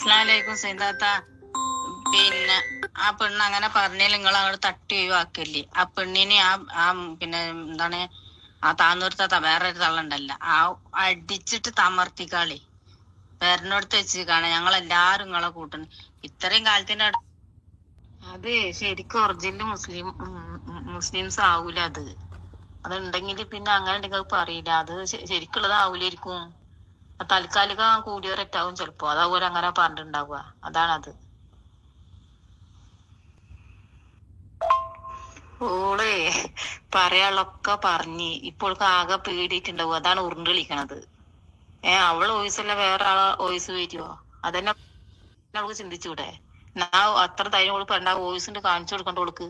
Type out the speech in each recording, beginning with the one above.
അസ്ലാലേക്കും സൈതാത്ത. പിന്നെ ആ പെണ്ണ് അങ്ങനെ പറഞ്ഞാൽ നിങ്ങൾ അങ്ങോട്ട് തട്ടി ഒഴിവാക്കല്ലേ. ആ പെണ്ണിനെ ആ ആ പിന്നെ എന്താണ് ആ താന്നൂർത്ത വേറെ ഒരു തള്ളണ്ടല്ല. ആ അടിച്ചിട്ട് തമർത്തിക്കാളി. പേരനോടത്ത് വെച്ച് കാണാം ഞങ്ങൾ എല്ലാരും നിങ്ങളെ കൂട്ടുന്നു ഇത്രയും കാലത്തിന്റെ അത് ശരിക്കും ഒറിജിനൽ മുസ്ലിം മുസ്ലിംസ് ആവൂല അത്. അതുണ്ടെങ്കിൽ പിന്നെ അങ്ങനെ നിങ്ങൾ പറയില്ല. അത് ശ- ശരിക്കുള്ളത് കൂടിയ താൽക്കാലികം കൂടിയവരറ്റാവും ചിലപ്പോ. അതാവൂല അങ്ങനെ പറഞ്ഞിട്ടുണ്ടാവുക. അതാണത് ഓളെ പറയാളൊക്കെ പറഞ്ഞ് ഇപ്പോൾക്ക് ആകെ പേടിയിട്ടുണ്ടാവും അതാണ് ഉരുണ്ട് ഏ അവൾ ഓയിസല്ല വേറെ ആളെ വോയിസ് വരുവോ? അതന്നെ അവൾക്ക് ചിന്തിച്ചൂടെ. എന്നാ അത്ര ധൈര്യം ഓൾ പെണ്ണ വോയിസിന്റെ കാണിച്ചു കൊടുക്കണ്ട ഓൾക്ക്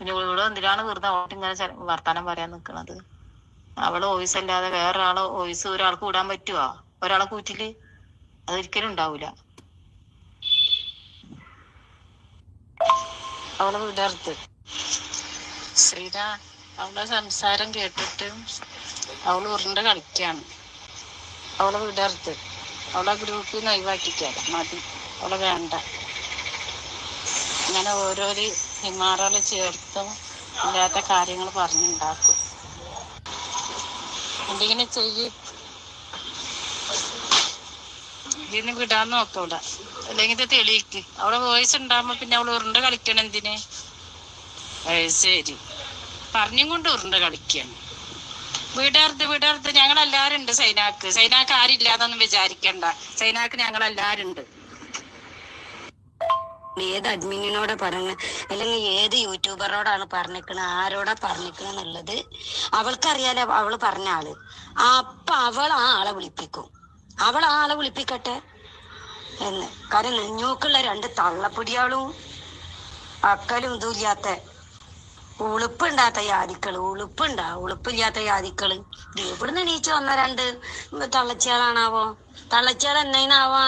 പിന്നെ ഇവിടെ എന്തിനാണ് വെറുതെ ഇങ്ങനെ വർത്താനം പറയാൻ നിക്കണത്? അവൾ ഓയിസ് അല്ലാതെ വേറൊരാളെ ഓയിസ് ഒരാൾക്ക് വിടാൻ പറ്റുവോ? ഒരാളെ കൂറ്റിൽ അതൊരിക്കലും ഉണ്ടാവൂല. അവളെ വിടർത്ത് ശ്രീര അവളെ സംസാരം കേട്ടിട്ട് അവൾ ഉരുണ്ട് കളിക്കാണ്. അവളെ വിടർത്ത് അവളെ ഗ്രൂപ്പിൽ നിന്ന് ഒഴിവാക്കിക്കാം. മതി. അവളെ വേണ്ട. ഇങ്ങനെ ഓരോരു ഹിമാറകൾ ചേർത്തും ഇല്ലാത്ത കാര്യങ്ങൾ പറഞ്ഞുണ്ടാക്കും. എന്തെങ്കിലും ചെയ്യ്. ഇതിന് വിടാൻ നോക്കൂല. അല്ലെങ്കിൽ ഇത് തെളിയിക്ക്. അവളെ വോയിസ് ഉണ്ടാകുമ്പോ പിന്നെ അവൾ ഉരുണ്ട് കളിക്കണം എന്തിന്? ശരി. പറഞ്ഞും കൊണ്ട് ഉരുണ്ട് കളിക്കാണ്. വിടരുത് വിടരുത്. ഞങ്ങൾ എല്ലാരും ഉണ്ട് സൈനാക്ക്. സൈനാക്ക് ആരില്ലാതൊന്നും വിചാരിക്കണ്ട. സൈനാക്ക് ഞങ്ങൾ എല്ലാരും ഉണ്ട് ഏത് അഡ്മിനോട് പറഞ്ഞ? അല്ലെങ്കിൽ ഏത് യൂട്യൂബറോടാണ് പറഞ്ഞിക്കണ? ആരോടാ പറഞ്ഞിക്കണെന്നുള്ളത് അവൾക്കറിയാലോ അവൾ പറഞ്ഞ ആൾ. അപ്പൊ അവൾ ആ ആളെ വിളിപ്പിക്കും. അവൾ ആ ആളെ വിളിപ്പിക്കട്ടെ? എന്ന്. കാരണം നെഞ്ഞോക്കുള്ള രണ്ട് തള്ളപ്പൊടിയാളും അക്കലും ഇതും ഇല്ലാത്ത ഉളുപ്പുണ്ടാത്ത യാദിക്കൾ ഉളുപ്പുണ്ടാ ഉളുപ്പില്ലാത്ത യാദിക്കൾ ഇവിടുന്ന് എണീച്ച് വന്ന രണ്ട് തള്ളച്ചികളാണാവോ തള്ളച്ചികൾ എന്നതിനാവോ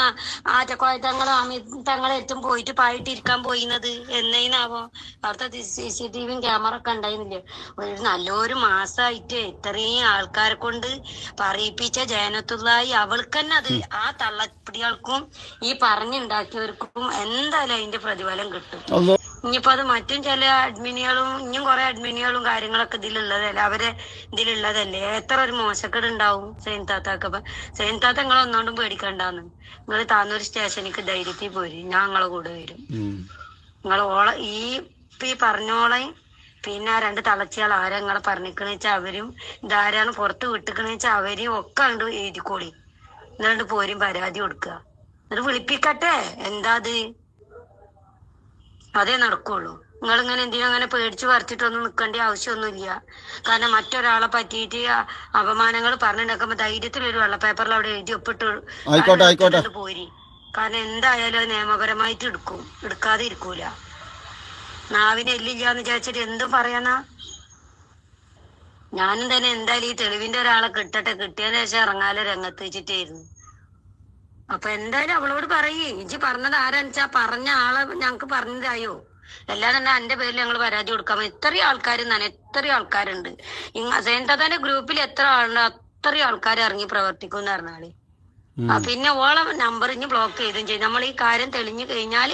ആറ്റക്കോയത്തങ്ങളും അമിതങ്ങളും എത്തും പോയിട്ട് പായിട്ടിരിക്കാൻ പോയിന്നത്? എന്നതിനാവോ അവിടുത്തെ സി സി ടി വിയും ക്യാമറ ഒക്കെ ഉണ്ടായിരുന്നില്ലേ? ഒരു നല്ലൊരു മാസമായിട്ട് ഇത്രയും ആൾക്കാരെ കൊണ്ട് പറയിപ്പിച്ച ജയനത്തുള്ളായി അവൾക്ക് തന്നെ അത് ആ തള്ളപ്പിടികൾക്കും ഈ പറഞ്ഞുണ്ടാക്കിയവർക്കും എന്തായാലും അതിന്റെ പ്രതിഫലം കിട്ടും. ഇനിയിപ്പോ അത് മറ്റും ചില അഡ്മിനികളും ഇനിയും കുറെ അഡ്മിനികളും കാര്യങ്ങളൊക്കെ ഇതിലുള്ളതല്ലേ അവരെ ഇതിലുള്ളതല്ലേ? എത്ര ഒരു മോശക്കേട് ഉണ്ടാവും സെയിൻ താത്താക്ക്? അപ്പൊ സെയിൻ താത്ത നിങ്ങൾ ഒന്നുകൊണ്ടും പേടിക്കണ്ടാന്ന്. നിങ്ങൾ താന്നൂർ സ്റ്റേഷനിക്ക് ധൈര്യത്തിൽ പോരി. ഞാൻ നിങ്ങളെ കൂടെ വരും. നിങ്ങൾ ഓള ഈ ഇപ്പൊ ഈ പറഞ്ഞോളെ പിന്നെ ആ രണ്ട് തളച്ചികൾ ആരാ നിങ്ങളെ പറഞ്ഞിക്കണെന്ന് വെച്ചാൽ അവരും ഇതാരാണ് പുറത്ത് വിട്ടിക്കണെന്ന് വെച്ചാൽ അവരെയും ഒക്കെ ഉണ്ട് എഴുതിക്കോളി. എന്നിട്ട് പോരും പരാതി കൊടുക്കുക എന്നിട്ട് വിളിപ്പിക്കട്ടെ? എന്താ അത്? അതേ നടക്കുള്ളൂ. നിങ്ങൾ ഇങ്ങനെ എന്തിനും അങ്ങനെ പേടിച്ച് പറിച്ചിട്ടൊന്നും നിൽക്കേണ്ട ആവശ്യമൊന്നുമില്ല. കാരണം മറ്റൊരാളെ പറ്റിയിട്ട് അപമാനങ്ങൾ പറഞ്ഞിട്ടുണ്ടാക്കുമ്പോ ധൈര്യത്തിൽ ഒരു വെള്ളപ്പേപ്പറിൽ അവിടെ എഴുതി ഒപ്പിട്ട് ആയിക്കോട്ടെ, ആയിക്കോട്ടെ. പോരി. കാരണം എന്തായാലും അത് നിയമപരമായിട്ട് എടുക്കും. എടുക്കാതെ ഇരിക്കൂല. നാവിന് എല്ലില്ല എന്ന് വിചാരിച്ചിട്ട് എന്തും പറയാനാ? ഞാനും തന്നെ എന്തായാലും ഈ തെളിവിന്റെ ഒരാളെ കിട്ടട്ടെ. കിട്ടിയതിനു ശേഷം ഇറങ്ങാല രംഗത്ത് വെച്ചിട്ടായിരുന്നു. അപ്പൊ എന്തായാലും അവളോട് പറയേ. ഇജ്ജ് പറഞ്ഞത് ആരാച്ചാ പറഞ്ഞ ആളെ ഞങ്ങക്ക് പറഞ്ഞതായോ? എല്ലാം തന്നെ എന്റെ പേരിൽ ഞങ്ങൾ പരാതി കൊടുക്കാൻ പറ്റും ഇത്രയും ആൾക്കാർ തന്നെ എത്രയും ആൾക്കാരുണ്ട്. തന്നെ ഗ്രൂപ്പിൽ എത്ര ആളുണ്ട് അത്രയും ആൾക്കാർ ഇറങ്ങി പ്രവർത്തിക്കും എന്ന് പറഞ്ഞാൽ ആ പിന്നെ ഓളെ നമ്പർ ഇനി ബ്ലോക്ക് ചെയ്തും ചെയ്യും നമ്മൾ ഈ കാര്യം തെളിഞ്ഞു കഴിഞ്ഞാൽ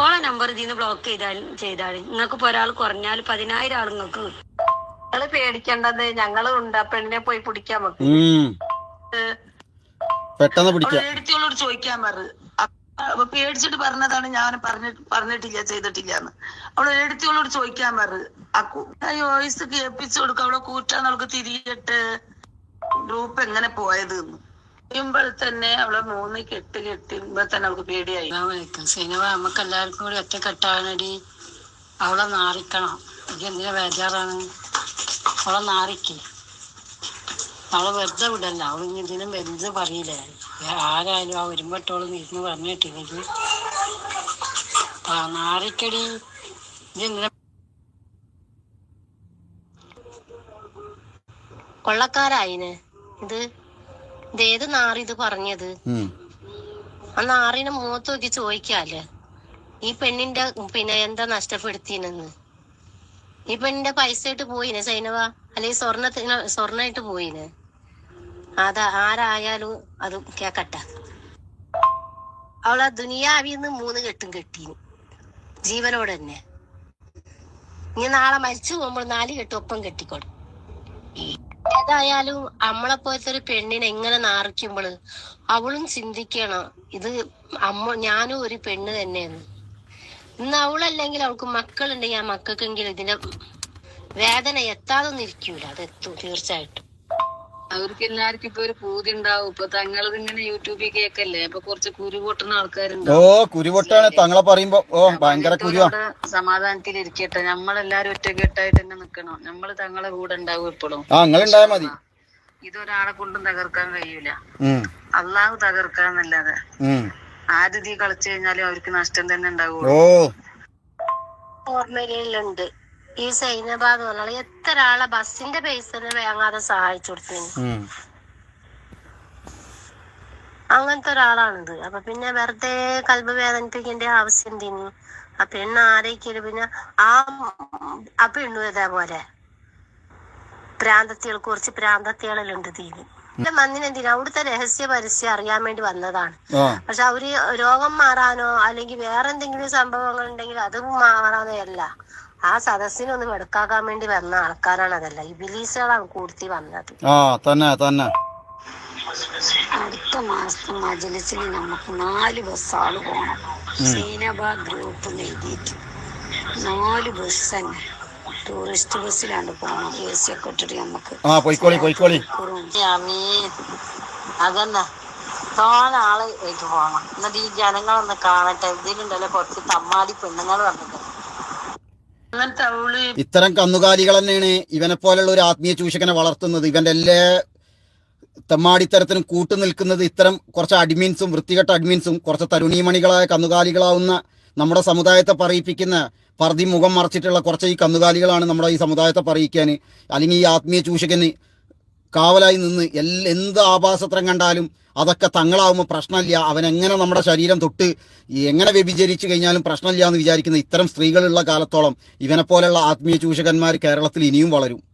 ഓളെ നമ്പർ ഇതിന്ന് ബ്ലോക്ക് ചെയ്താലും. ചെയ്താൽ നിങ്ങൾക്ക് ഇപ്പൊ ഒരാൾ കുറഞ്ഞാൽ പതിനായിരം ആൾ നിങ്ങൾക്ക് ഞങ്ങൾ പേടിക്കേണ്ടത് ഞങ്ങളും ഉണ്ട്. ആ പെണ്ണിനെ പോയി പിടിക്കാൻ ഉം. പെട്ടെന്ന് പിടിക്കാം. പേടിച്ചോളോട് ചോദിക്കാൻ പറഞ്ഞു അപ്പൊ പേടിച്ചിട്ട് പറഞ്ഞതാണ് ഞാൻ പറഞ്ഞിട്ട് പറഞ്ഞിട്ടില്ല ചെയ്തിട്ടില്ല എന്ന് അവൾ എടുത്തോളോട് ചോദിക്കാൻ പറ. വോയിസ് കേൾപ്പിച്ചു കൊടുക്കും. അവളെ കൂറ്റാൻ അവൾക്ക് തിരിയിട്ട് ഗ്രൂപ്പ് എങ്ങനെ പോയത് എന്ന് കഴിയുമ്പോൾ തന്നെ അവളെ മൂന്ന് കെട്ട് കെട്ടുമ്പോ തന്നെ അവൾക്ക് പേടിയായി. സിനിമ നമുക്ക് എല്ലാവർക്കും കൂടി ഒറ്റ കെട്ടാനടി അവളെ നാറിക്കണം. എനിക്ക് എന്തിനാ ബേജാറാണ്? അവളെ നാറിക്ക്. അവളെ വെറുതെ വിടല്ല അവൾ ഇതിനും വെറുതെ പറയില്ലേ? ആരായാലും ആ ഒരുമ്പട്ടോളം ഇരുന്ന് പറഞ്ഞു കേട്ടില്ലെങ്കിൽ ആ നാറിക്കടി ഇതെന്തിനാ കൊള്ളക്കാരായിന് ഇത്. ഇതേത് നാറി ഇത് പറഞ്ഞത്. ആ നാറിനെ മുഖത്ത് നോക്കി ചോദിക്കാല്ലേ? ഈ പെണ്ണിന്റെ പിന്നെ എന്താ നഷ്ടപ്പെടുത്തിനെന്ന് ഈ പെണ്ണിന്റെ പൈസ ആയിട്ട് പോയിന് സൈനവ? അല്ലെങ്കിൽ സ്വർണത്തിന് സ്വർണായിട്ട് പോയിന്? അതാ ആരായാലും അത് കേക്കട്ടെ. അവളെ ദുനിയാവിന്ന് മൂന്ന് കെട്ടും കെട്ടീന്. ജീവനോട് തന്നെ ഇനി നാളെ മരിച്ചു പോകുമ്പോൾ നാല് കെട്ടും ഒപ്പം കെട്ടിക്കോളും ഏതായാലും നമ്മളെ പോലത്തെ ഒരു പെണ്ണിനെ എങ്ങനെ നാറിക്കുമ്പോൾ അവളും ചിന്തിക്കണം ഇത് അമ്മ ഞാനും ഒരു പെണ്ണ് തന്നെയാണ്. ഇന്ന് അവളല്ലെങ്കിൽ അവൾക്ക് മക്കളുണ്ടെങ്കിൽ ആ മക്കൾക്കെങ്കിലും ഇതിന്റെ വേദന എത്താതൊന്നും ഇരിക്കൂല അത് എത്തും തീർച്ചയായിട്ടും. അവർക്ക് എല്ലാവർക്കും ഇപ്പൊ ഒരു പൂതി ഉണ്ടാവും. ഇപ്പൊ തങ്ങളത് ഇങ്ങനെ യൂട്യൂബിൽ കേക്കല്ലേ അപ്പൊ കുറച്ച് കുരു പൊട്ടുന്ന ആൾക്കാരുണ്ടാവും. ഓ കുരുപൊട്ടാണ് തങ്ങളെ പറയുമ്പോ ഓ ഭയങ്കര കുരുവാണ് സമാധാനത്തിൽ ഇരിക്കട്ടെ നമ്മളെല്ലാരും ഒറ്റക്കെട്ടായിട്ട് തന്നെ നിക്കണം നമ്മൾ തങ്ങളെ കൂടെ ഉണ്ടാവും ഇപ്പോഴും ആ നിങ്ങളുണ്ടായാ മതി. ഇതൊരാളെ കൊണ്ടും തകർക്കാൻ കഴിയൂല. അള്ളാഹ് തകർക്കാന്നല്ലാതെ. ആര് തീ കളിച്ചു കഴിഞ്ഞാലും അവർക്ക് നഷ്ടം തന്നെ ഉണ്ടാവുള്ളൂ. ഓ. ഓർമ്മയിലുണ്ട്. ഈ സൈനബ എന്ന് പറഞ്ഞാൽ എത്ര ആളെ ബസ്സിന്റെ പൈസ വേങ്ങാതെ സഹായിച്ചു കൊടുത്തു അങ്ങനത്തെ ഒരാളാണിത്. അപ്പൊ പിന്നെ വെറുതെ കൽബ് വേദനിപ്പിക്കേണ്ട ആവശ്യം എന്തിന് ആ പെണ്ണ് ആരൊക്കെയാണ്? പിന്നെ ആ ആ പെണ്ണു ഇതേപോലെ പ്രാന്തത്തികൾ കുറച്ച് പ്രാന്തത്തികളുണ്ട് തീന് മണ്ണിനെന്തിനാ അവിടുത്തെ രഹസ്യ പരസ്യം അറിയാൻ വേണ്ടി വന്നതാണ്. പക്ഷെ അവർ രോഗം മാറാനോ അല്ലെങ്കിൽ വേറെ എന്തെങ്കിലും സംഭവങ്ങൾ ഉണ്ടെങ്കിൽ അത് മാറാനോ അല്ല. ആ സദസ്സിനൊന്ന് വെടുക്കാക്കാൻ വേണ്ടി വന്ന ആൾക്കാരാണ് അതല്ല. ഈ ബിലീസുകളാണ് കൂർത്തി വന്നത്. ആ തന്നെ തന്നെ. അടുത്ത മാസത്തെ മജലിസിൽ നമുക്ക് നാല് ബസ് ആൾ പോണം. സീനബ ഗ്രൂപ്പ് എഴുതിയിട്ട്. നാല് ബസ് തന്നെ. ടൂറിസ്റ്റ് ബസ്സിലാണ് പോണം എ സി ഒക്കെ ഇട്ടിട്ട് നമുക്ക് ആ പോയിക്കോളി പോയിക്കോളി. അമീൻ. അതന്നെ തോന ആൾ ആയിട്ട് പോണം. എന്നിട്ട് ഈ ജനങ്ങളൊന്ന് കാണട്ടെ. ഇതിലുണ്ടല്ലോ കുറച്ച് തമ്മാടി പെണ്ണുങ്ങൾ അവൾ ഇത്തരം കന്നുകാലികൾ തന്നെയാണ് ഇവനെ പോലുള്ള ഒരു ആത്മീയ ചൂഷകനെ വളർത്തുന്നത്. ഇവന്റെ എല്ലാ തെമ്മാടിത്തരത്തിനും കൂട്ടു നിൽക്കുന്നത് ഇത്തരം കുറച്ച് അഡ്മിൻസും വൃത്തികെട്ട അഡ്മിൻസും കുറച്ച് തരുണീമണികളായ കന്നുകാലികളാവുന്ന നമ്മുടെ സമുദായത്തെ പറയിപ്പിക്കുന്ന പറതി മുഖം മറച്ചിട്ടുള്ള കുറച്ച് ഈ കന്നുകാലികളാണ് നമ്മുടെ ഈ സമുദായത്തെ പറയിക്കാൻ. അല്ലെങ്കിൽ ഈ ആത്മീയ ചൂഷകന് കാവലായി നിന്ന് എല്ലാ എന്ത് ആഭാസത്രം കണ്ടാലും അതൊക്കെ തങ്ങളാവുമ്പോൾ പ്രശ്നമില്ല. അവൻ എങ്ങനെ നമ്മുടെ ശരീരം തൊട്ട് എങ്ങനെ വ്യഭിചരിച്ചു കഴിഞ്ഞാലും പ്രശ്നമില്ല എന്ന് വിചാരിക്കുന്ന ഇത്തരം സ്ത്രീകളുള്ള കാലത്തോളം ഇവനെപ്പോലെയുള്ള ആത്മീയ ചൂഷകന്മാർ കേരളത്തിൽ ഇനിയും വളരും.